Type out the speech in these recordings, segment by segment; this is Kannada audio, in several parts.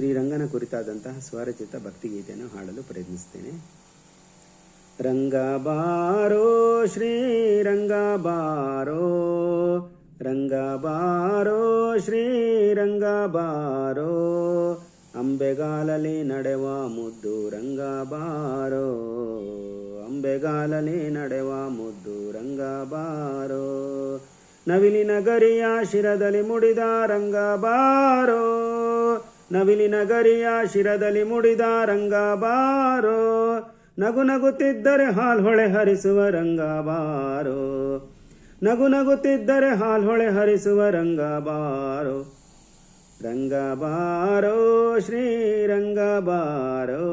ಶ್ರೀರಂಗನ ಕುರಿತಾದಂತಹ ಸ್ವರಚಿತ ಭಕ್ತಿಗೀತೆಯನ್ನು ಹಾಡಲು ಪ್ರಯತ್ನಿಸ್ತೇನೆ. ರಂಗ ಬಾರೋ ಶ್ರೀರಂಗ ಬಾರೋ ರಂಗ ಬಾರೋ ಶ್ರೀರಂಗ ಬಾರೋ ಅಂಬೆಗಾಲಲಿ ನಡೆವ ಮುದ್ದು ರಂಗ ಬಾರೋ ಅಂಬೆಗಾಲಲಿ ನಡೆವ ಮುದ್ದು ರಂಗ ಬಾರೋ ನವಿಲಿನ ಗರಿಯ ಶಿರದಲ್ಲಿ ಮುಡಿದ ರಂಗ ಬಾರೋ ನವಿಲಿನ ನಗರಿಯ ಶಿರದಲ್ಲಿ ಮುಡಿದ ರಂಗ ಬಾರೋ ನಗು ನಗುತ್ತಿದ್ದರೆ ಹಾಲ್ ಹೊಳೆ ಹರಿಸುವ ರಂಗ ಬಾರೋ ನಗು ನಗುತ್ತಿದ್ದರೆ ಹಾಲ್ ಹೊಳೆ ಹರಿಸುವ ರಂಗ ಬಾರೋ ರಂಗ ಬಾರೋ ಶ್ರೀರಂಗ ಬಾರೋ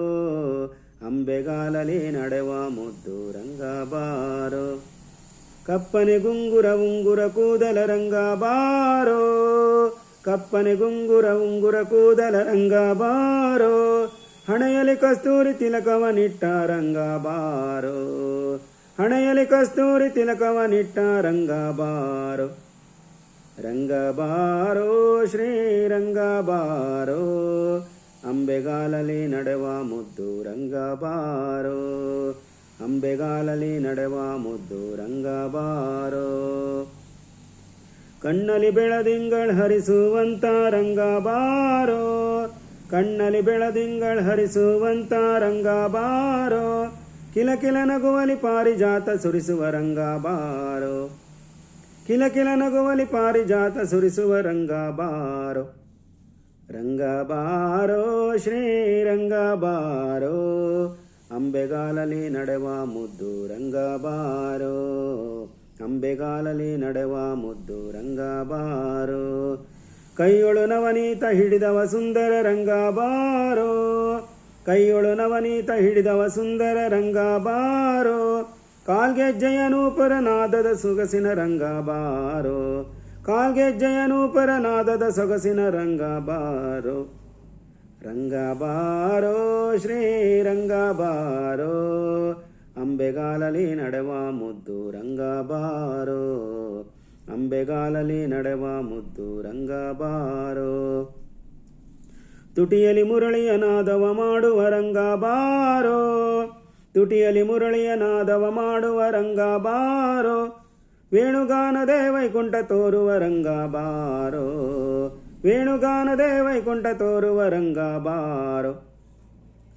ಅಂಬೆಗಾಲಲಿ ನಡೆವ ಮುದ್ದು ರಂಗ ಬಾರೋ ಕಪ್ಪನೆ ಗುಂಗುರ ಉಂಗುರ ಕೂದಲ ರಂಗ ಬಾರೋ ಕಪ್ಪನೆ ಗುಂಗುರ, ಉಂಗುರ ಕೂದಲ ರಂಗ ಬಾರೋ ಹಣೆಯಲ್ಲಿ ಕಸ್ತೂರಿ ತಿಲಕವ ನಿಟ್ಟ ರಂಗ ಬಾರೋ ಹಣೆಯಲ್ಲಿ ಕಸ್ತೂರಿ ತಿಲಕವ ನಿಟ್ಟ ರಂಗ ಬಾರೋ ರಂಗ ಬಾರೋ ಶ್ರೀರಂಗ ಬಾರೋ ಅಂಬೆಗಾಲಲಿ ನಡೆವ ಮುದ್ದು ರಂಗ ಬಾರೋ ಅಂಬೆಗಾಲಲಿ ನಡೆವ ಮುದ್ದು ರಂಗ ಬಾರೋ ಕಣ್ಣಲ್ಲಿ ಬೆಳದಿಂಗಳ್ ಹರಿಸುವಂತ ರಂಗ ಬಾರೋ ಕಣ್ಣಲ್ಲಿ ಬೆಳದಿಂಗಳ್ ಹರಿಸುವಂತ ರಂಗ ಬಾರೋ ಕಿಲ ಕಿಲ ನಗುವಲಿ ಪಾರಿಜಾತ ಸುರಿಸುವ ರಂಗ ಬಾರೋ ಕಿಲ ಕಿಲ ನಗುವಲಿ ಪಾರಿಜಾತ ಸುರಿಸುವ ರಂಗ ಬಾರೋ ರಂಗ ಬಾರೋ ಶ್ರೀರಂಗ ಬಾರೋ ಅಂಬೆಗಾಲಲಿ ನಡೆವ ಮುದ್ದು ರಂಗ ಬಾರೋ ಅಂಬೆಗಾಲಲಿ ನಡೆವ ಮುದ್ದು ರಂಗ ಬಾರೋ ಕೈಯೊಳು ನವನೀತ ಹಿಡಿದವ ಸುಂದರ ರಂಗ ಬಾರೋ ಕೈಯೊಳು ನವನೀತ ಹಿಡಿದವ ಸುಂದರ ರಂಗ ಬಾರೋ ಕಾಲ್ಗೆಜ್ಜೆಯ ನೂಪರ ನಾದದ ಸೊಗಸಿನ ರಂಗ ಬಾರೋ ಕಾಲ್ಗೆಜ್ಜೆಯ ನೂಪರ ನಾದದ ಸೊಗಸಿನ ರಂಗ ರಂಗಾಬಾರೋ, ಶ್ರೀ ರಂಗಾಬಾರೋ. ಅಂಬೆಗಾಲಲಿ ನಡೆವ ಮುದ್ದು ರಂಗಬಾರೋ. ಅಂಬೆಗಾಲಲಿ ನಡೆವ ಮುದ್ದು ರಂಗಬಾರೋ. ತುಟಿಯಲಿ ಮುರಳಿಯ ನಾದವ ಮಾಡುವ ರಂಗಬಾರೋ. ತುಟಿಯಲಿ ಮುರಳಿಯ ನಾದವ ಮಾಡುವ ರಂಗಬಾರೋ. ವೇಣುಗಾನದೇ ವೈಕುಂಠ ತೋರುವ ರಂಗಬಾರೋ. ವೇಣುಗಾನದೇ ವೈಕುಂಠ ತೋರುವ ರಂಗ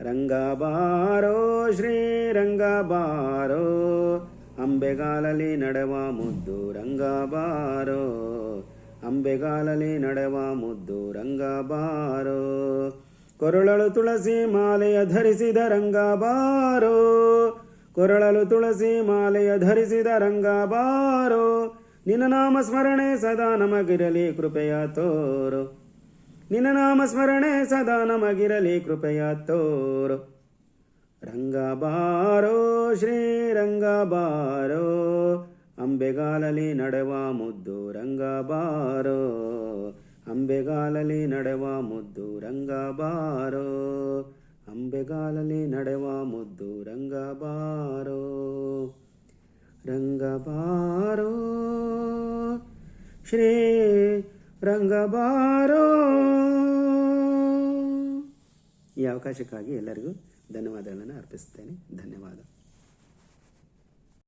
ಬಾರೋ ಶ್ರೀರಂಗಬಾರೋ ಬಾರೋ ಶ್ರೀರಂಗ ಬಾರೋ ಅಂಬೆಗಾಲಲಿ ನಡೆವ ಮುದ್ದು ರಂಗಬಾರೋ. ಅಂಬೆಗಾಲಲಿ ನಡೆವ ಮುದ್ದು ರಂಗಬಾರೋ. ಕೊರಳಲು ತುಳಸಿ ಮಾಲೆಯ ಧರಿಸಿದ ರಂಗಬಾರೋ. ಕೊರಳಲು ತುಳಸಿ ಮಾಲೆಯ ಧರಿಸಿದ ರಂಗಬಾರೋ. ನಿನ್ನ ನಾಮ ಸ್ಮರಣೆ ಸದಾ ನಮಗಿರಲಿ ಕೃಪೆಯ ತೋರು. ನಿನ್ನ ನಾಮ ಸ್ಮರಣೆ ಸದಾ ನಮಗಿರಲಿ ಕೃಪೆಯ ತೋರು. ರಂಗ ಬಾರೋ ಶ್ರೀರಂಗ ಬಾರೋ ಅಂಬೆಗಾಲಲಿ ನಡೆವ ಮುದ್ದು ರಂಗ ಬಾರೋ ಅಂಬೆಗಾಲಲಿ ನಡೆವ ಮುದ್ದು ರಂಗ ಬಾರೋ ಅಂಬೆಗಾಲಲಿ ನಡೆವ ಮುದ್ದು ರಂಗ ಬಾರೋ ರಂಗ ಬಾರೋ ಶ್ರೀ ರಂಗ ಬಾರೋ ಈ ಅವಕಾಶಕ್ಕಾಗಿ ಎಲ್ಲರಿಗೂ ಧನ್ಯವಾದಗಳನ್ನು ಅರ್ಪಿಸುತ್ತೇನೆ. ಧನ್ಯವಾದ.